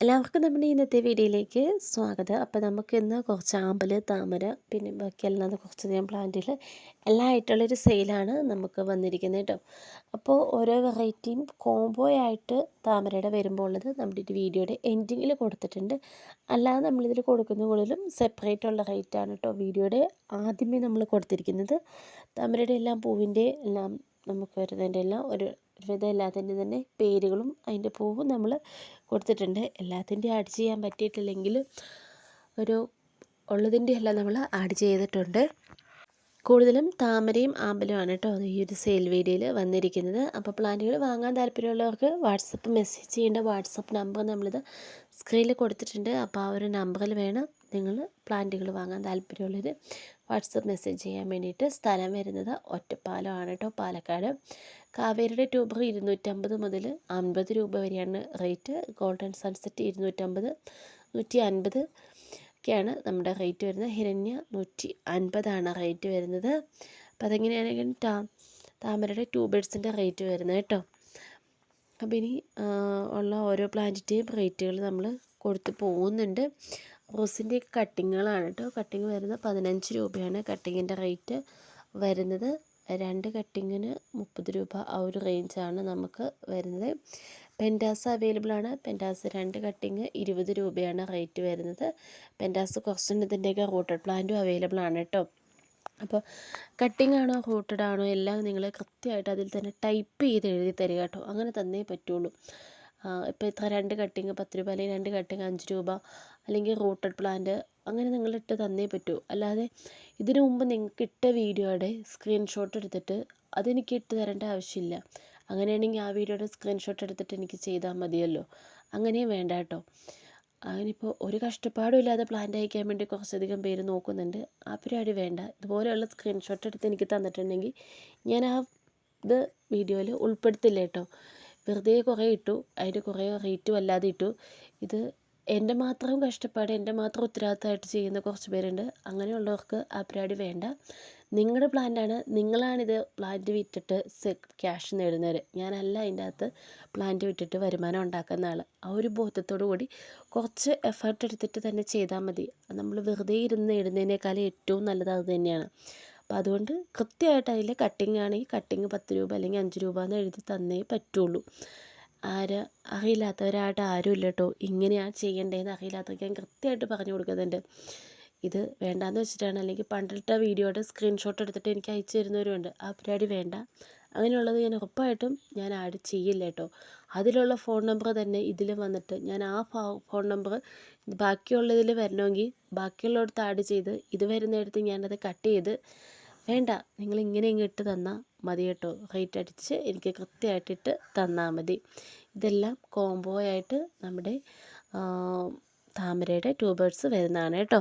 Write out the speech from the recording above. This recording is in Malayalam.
എല്ലാവർക്കും നമ്മുടെ ഇന്നത്തെ വീഡിയോയിലേക്ക് സ്വാഗതം. അപ്പോൾ നമുക്ക് ഇന്ന് കുറച്ച് ആമ്പൽ താമര പിന്നെ ബാക്കിയെല്ലാം കുറച്ചധികം പ്ലാന്റിൽ എല്ലാം ആയിട്ടുള്ളൊരു സെയിലാണ് നമുക്ക് വന്നിരിക്കുന്നത് കേട്ടോ. അപ്പോൾ ഓരോ വെറൈറ്റിയും കോംബോ ആയിട്ട് താമരയുടെ വരുമ്പോൾ ഉള്ളത് നമ്മുടെ ഒരു വീഡിയോയുടെ എൻഡിങ്ങിൽ കൊടുത്തിട്ടുണ്ട്. അല്ലാതെ നമ്മളിതിൽ കൊടുക്കുന്ന കൂടുതലും സെപ്പറേറ്റ് ഉള്ള റേറ്റാണ് കേട്ടോ. വീഡിയോയുടെ ആദ്യമേ നമ്മൾ കൊടുത്തിരിക്കുന്നത്. താമരയുടെ എല്ലാം പൂവിന്റെ എല്ലാം നമുക്ക് വരുന്നതിന്റെ എല്ലാം ഒരു ഒരുവിധം എല്ലാത്തിന്റെ തന്നെ പേരുകളും അതിന്റെ പൂവും നമ്മൾ കൊടുത്തിട്ടുണ്ട്. എല്ലാത്തിന്റെയും ആഡ് ചെയ്യാൻ പറ്റിയിട്ടില്ലെങ്കിലും ഒരു ഉള്ളതിന്റെ എല്ലാം നമ്മൾ ആഡ് ചെയ്തിട്ടുണ്ട്. കൂടുതലും താമരയും ആമ്പലുമാണ് കേട്ടോ ഈ ഒരു സെയിൽ വീഡിയോയിൽ വന്നിരിക്കുന്നത്. അപ്പോൾ പ്ലാന്റുകൾ വാങ്ങാൻ താല്പര്യമുള്ളവർക്ക് വാട്സപ്പ് മെസ്സേജ് ചെയ്യേണ്ട വാട്സപ്പ് നമ്പർ നമ്മളിത് സ്ക്രീനിൽ കൊടുത്തിട്ടുണ്ട്. അപ്പോൾ ആ ഒരു നമ്പറിൽ വേണം നിങ്ങൾ പ്ലാന്റുകൾ വാങ്ങാൻ താല്പര്യമുള്ളവർ വാട്സപ്പ് മെസ്സേജ് ചെയ്യാൻ വേണ്ടിയിട്ട് സ്ഥലം വരുന്നത് ഒറ്റപ്പാലമാണ് കേട്ടോ പാലക്കാട്. കാവേരിയുടെ ട്യൂബർ ഇരുന്നൂറ്റമ്പത് മുതൽ അൻപത് രൂപ വരെയാണ് റേറ്റ് ഗോൾഡൻ സൺസെറ്റ് ഇരുന്നൂറ്റമ്പത് നൂറ്റി അൻപത് ഒക്കെയാണ് നമ്മുടെ റേറ്റ് വരുന്നത്. ഹിരണ്യ നൂറ്റി അൻപതാണ് റേറ്റ് വരുന്നത്. അപ്പോൾ അതെങ്ങനെയാണെങ്കിൽ താ താമരയുടെ ട്യൂബേഴ്സിന്റെ റേറ്റ് വരുന്നത് കേട്ടോ. അപ്പോൾ ഇനി ഉള്ള ഓരോ പ്ലാന്റിന്റെയും റേറ്റുകൾ നമ്മൾ കൊടുത്ത് പോകുന്നുണ്ട്. റോസിന്റെ കട്ടിങ്ങുകളാണ് കേട്ടോ. കട്ടിങ് വരുന്നത് പതിനഞ്ച് രൂപയാണ് കട്ടിങ്ങിന്റെ റേറ്റ് വരുന്നത്. രണ്ട് കട്ടിങ്ങിന് മുപ്പത് രൂപ ആ ഒരു റേഞ്ചാണ് നമുക്ക് വരുന്നത്. പെന്റാസ് അവൈലബിൾ ആണ്. പെന്റാസ് രണ്ട് കട്ടിങ് ഇരുപത് രൂപയാണ് റേറ്റ് വരുന്നത്. പെന്റാസ് കുറച്ചുണ്ട് ഇതിന്റെയൊക്കെ റൂട്ടഡ് പ്ലാന്റും അവൈലബിൾ ആണ് കേട്ടോ അപ്പോൾ കട്ടിംഗ് ആണോ റൂട്ടഡ് ആണോ എല്ലാം നിങ്ങൾ കൃത്യമായിട്ട് അതിൽ തന്നെ ടൈപ്പ് ചെയ്ത് എഴുതി തരിക കേട്ടോ അങ്ങനെ തന്നേ പറ്റുള്ളൂ. ഇപ്പോൾ ഇത്ര രണ്ട് കട്ടിങ് പത്ത് രൂപ അല്ലെങ്കിൽ രണ്ട് കട്ടിങ് അഞ്ച് രൂപ അല്ലെങ്കിൽ റൂട്ടഡ് പ്ലാന്റ് അങ്ങനെ നിങ്ങളിട്ട് തന്നേ പറ്റൂ. അല്ലാതെ ഇതിനു മുമ്പ് നിങ്ങൾക്ക് ഇട്ട വീഡിയോയുടെ സ്ക്രീൻഷോട്ട് എടുത്തിട്ട് അതെനിക്ക് ഇട്ട് തരേണ്ട ആവശ്യമില്ല. അങ്ങനെയാണെങ്കിൽ ആ വീഡിയോയുടെ സ്ക്രീൻഷോട്ട് എടുത്തിട്ട് എനിക്ക് ചെയ്താൽ മതിയല്ലോ. അങ്ങനെയും വേണ്ട കേട്ടോ. അങ്ങനിപ്പോൾ ഒരു കഷ്ടപ്പാടും ഇല്ലാതെ പ്ലാന്റ് അയക്കാൻ വേണ്ടി കുറച്ചധികം പേര് നോക്കുന്നുണ്ട്. ആ പരിപാടി വേണ്ട. ഇതുപോലെയുള്ള സ്ക്രീൻഷോട്ട് എടുത്ത് എനിക്ക് തന്നിട്ടുണ്ടെങ്കിൽ ഞാൻ ആ ഇത് വീഡിയോയിൽ ഉൾപ്പെടുത്തില്ല കേട്ടോ. വെറുതെ കുറേ ഇട്ടു. അതിന്റെ കുറേ റേറ്റും അല്ലാതെ ഇട്ടു. ഇത് എന്റെ മാത്രം കഷ്ടപ്പാട് എന്റെ മാത്രം ഉത്തരവാദിത്തമായിട്ട് ചെയ്യുന്ന കുറച്ച് പേരുണ്ട്. അങ്ങനെയുള്ളവർക്ക് ആ പരിപാടി വേണ്ട. നിങ്ങളുടെ പ്ലാന്റാണ് നിങ്ങളാണിത് പ്ലാന്റ് വിറ്റിട്ട് ക്യാഷ് നേടുന്നവർ ഞാനല്ല അതിന്റെ അകത്ത് പ്ലാന്റ് വിറ്റിട്ട് വരുമാനം ഉണ്ടാക്കുന്ന ആൾ ആ ഒരു ബോധത്തോടു കൂടി കുറച്ച് എഫേർട്ട് എടുത്തിട്ട് തന്നെ ചെയ്താൽ മതി. നമ്മൾ വെറുതെ ഇരുന്ന് നേടുന്നതിനേക്കാളും ഏറ്റവും നല്ലത് അത് തന്നെയാണ്. അപ്പോൾ അതുകൊണ്ട് കൃത്യമായിട്ട് അതിൽ കട്ടിങ് ആണെങ്കിൽ കട്ടിങ് പത്ത് രൂപ അല്ലെങ്കിൽ അഞ്ച് രൂപ എന്ന് എഴുതി തന്നേ പറ്റുള്ളൂ. ആര് അറിയില്ലാത്തവരായിട്ട് ആരും ഇല്ല കേട്ടോ ഇങ്ങനെയാണ് ചെയ്യേണ്ടതെന്ന് അറിയില്ലാത്തവർക്ക് ഞാൻ കൃത്യമായിട്ട് പറഞ്ഞു കൊടുക്കുന്നുണ്ട്. ഇത് വേണ്ടാന്ന് വെച്ചിട്ടാണ്. അല്ലെങ്കിൽ പണ്ടിട്ട വീഡിയോയുടെ സ്ക്രീൻഷോട്ട് എടുത്തിട്ട് എനിക്ക് അയച്ചു തരുന്നവരുമുണ്ട്. ആ പരിപാടി വേണ്ട. അങ്ങനെയുള്ളത് ഞാൻ ഉറപ്പായിട്ടും ഞാൻ ആഡ് ചെയ്യില്ല കേട്ടോ അതിലുള്ള ഫോൺ നമ്പർ തന്നെ ഇതിൽ വന്നിട്ട് ഞാൻ ആ ഫോൺ നമ്പർ ബാക്കിയുള്ളതിൽ വരണമെങ്കിൽ ബാക്കിയുള്ളിടത്ത് ആഡ് ചെയ്ത് ഇത് വരുന്നിടത്ത് ഞാനത് കട്ട് ചെയ്ത് വേണ്ട. നിങ്ങൾ ഇങ്ങനെ ഇങ്ങ് ഇട്ട് തന്നാൽ മതി കേട്ടോ. ഹൈറ്റ് അടിച്ച് എനിക്ക് കൃത്യമായിട്ടിട്ട് തന്നാൽ മതി. ഇതെല്ലാം കോംബോ ആയിട്ട് നമ്മുടെ താമരയുടെ ട്യൂബേഴ്സ് വരുന്നതാണ് കേട്ടോ.